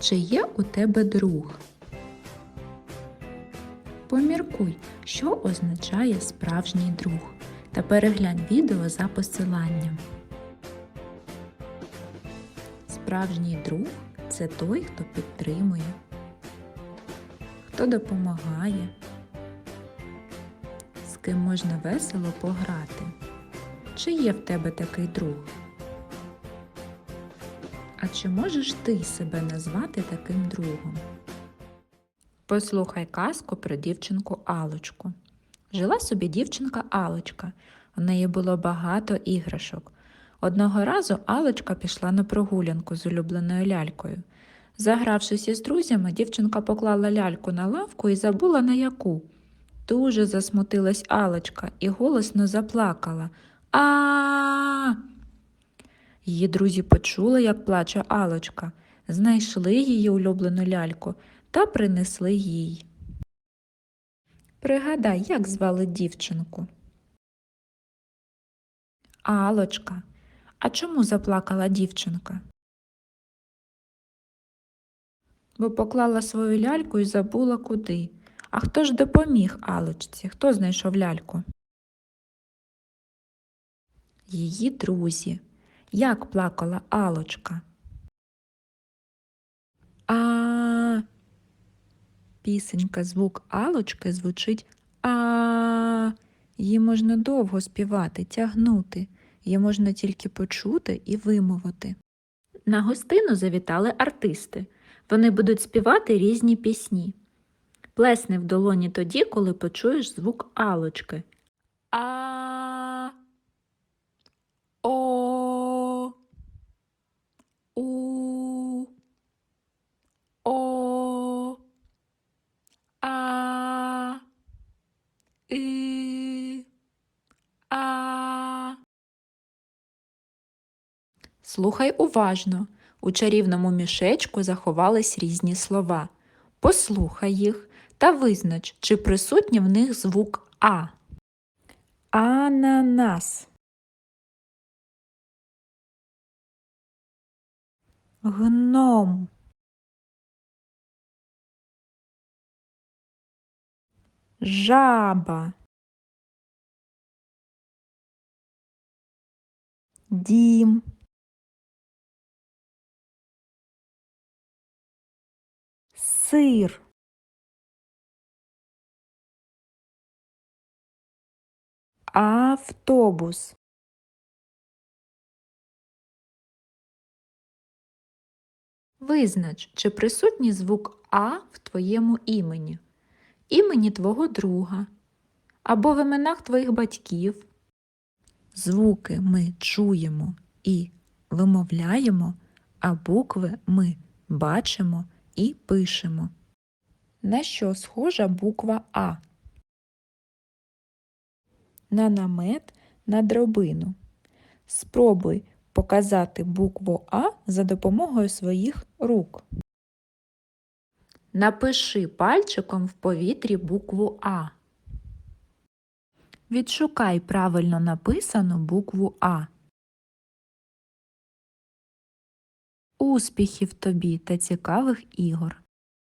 Чи є у тебе друг? Поміркуй, що означає справжній друг, та переглянь відео за посиланням. Справжній друг це той, хто підтримує, хто допомагає, з ким можна весело пограти. Чи є в тебе такий друг? А чи можеш ти себе назвати таким другом? Послухай казку про дівчинку Алочку. Жила собі дівчинка Алочка. У неї було багато іграшок. Одного разу Алочка пішла на прогулянку з улюбленою лялькою. Загравшись із друзями, дівчинка поклала ляльку на лавку і забула на яку. Дуже засмутилась Алочка і голосно заплакала. А. Її друзі почули, як плаче Алочка, знайшли її улюблену ляльку та принесли їй. Пригадай, як звали дівчинку. Алочка. А чому заплакала дівчинка? Бо поклала свою ляльку і забула куди. А хто ж допоміг Алочці? Хто знайшов ляльку? Її друзі. Як плакала Алочка? А. Пісенька звук Алочки звучить а. Її можна довго співати, тягнути. Її можна тільки почути і вимовити. На гостину завітали артисти. Вони будуть співати різні пісні. Плесни в долоні тоді, коли почуєш звук Алочки. А. О. У. О. А. И. А. Слухай уважно. У чарівному мішечку заховались різні слова. Послухай їх та визнач, чи присутній в них звук А. Ананас. Гном. Жаба. Дім. Сир. Автобус. Визнач, чи присутній звук А в твоєму імені, імені твого друга або в іменах твоїх батьків. Звуки ми чуємо і вимовляємо, а букви ми бачимо і пишемо. На що схожа буква А? На намет на дробину. Спробуй показати букву А за допомогою своїх рук. Напиши пальчиком в повітрі букву А. Відшукай правильно написану букву А. Успіхів тобі та цікавих ігор!